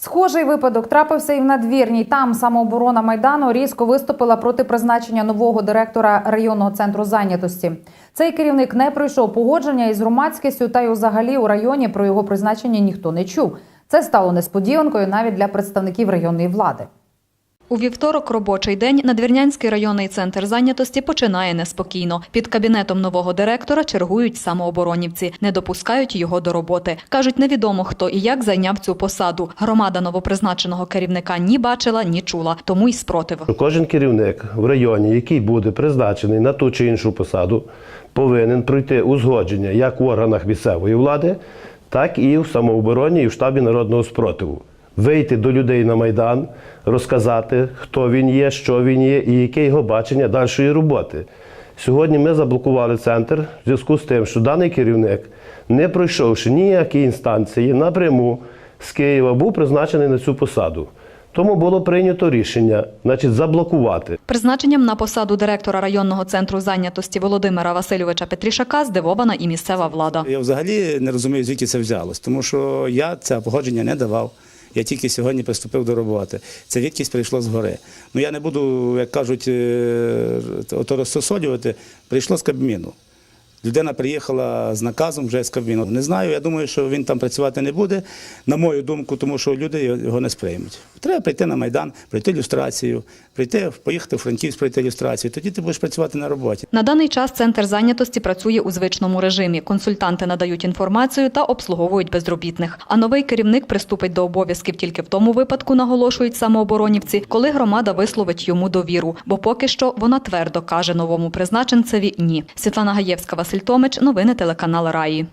Схожий випадок трапився і в надвірній. Там самооборона майдану різко виступила проти призначення нового директора районного центру зайнятості. Цей керівник не пройшов погодження із громадськістю, та й взагалі у районі про його призначення ніхто не чув. Це стало несподіванкою навіть для представників районної влади. У вівторок робочий день Надвірнянський районний центр зайнятості починає неспокійно. Під кабінетом нового директора чергують самооборонівці, не допускають його до роботи. Кажуть, невідомо хто і як зайняв цю посаду. Громада новопризначеного керівника ні бачила, ні чула, тому й спротив. кожен керівник в районі, який буде призначений на ту чи іншу посаду, повинен пройти узгодження як в органах місцевої влади, так і в самообороні і в штабі народного спротиву. Вийти до людей на майдан, розказати, хто він є, що він є і яке його бачення дальшої роботи. Сьогодні ми заблокували центр в зв'язку з тим, що даний керівник, не пройшовши ніякі інстанції напряму з Києва, був призначений на цю посаду. Тому було прийнято рішення, значить, заблокувати. Призначенням на посаду директора районного центру зайнятості Володимира Васильовича Петрішака здивована і місцева влада. Я взагалі не розумію, звідки це взялось, тому що я це погодження не давав. Я тільки сьогодні приступив до роботи. Це відкість прийшла згори. Ну я не буду, як кажуть, е, ото розсосолювати. Прийшло з Кабміну. Людина приїхала з наказом вже з Кабміну. Не знаю, я думаю, що він там працювати не буде, на мою думку, тому що люди його не сприймуть. Треба прийти на Майдан, пройти люстрацію, прийти, поїхати в Франківськ, пройти люстрацію. Тоді ти будеш працювати на роботі. На даний час центр зайнятості працює у звичному режимі. Консультанти надають інформацію та обслуговують безробітних. А новий керівник приступить до обов'язків тільки в тому випадку, наголошують самооборонівці, коли громада висловить йому довіру. Бо поки що вона твердо каже новому призначенцеві ні. Світлана Гаєвська, Василь Томич, новини телеканал Раї.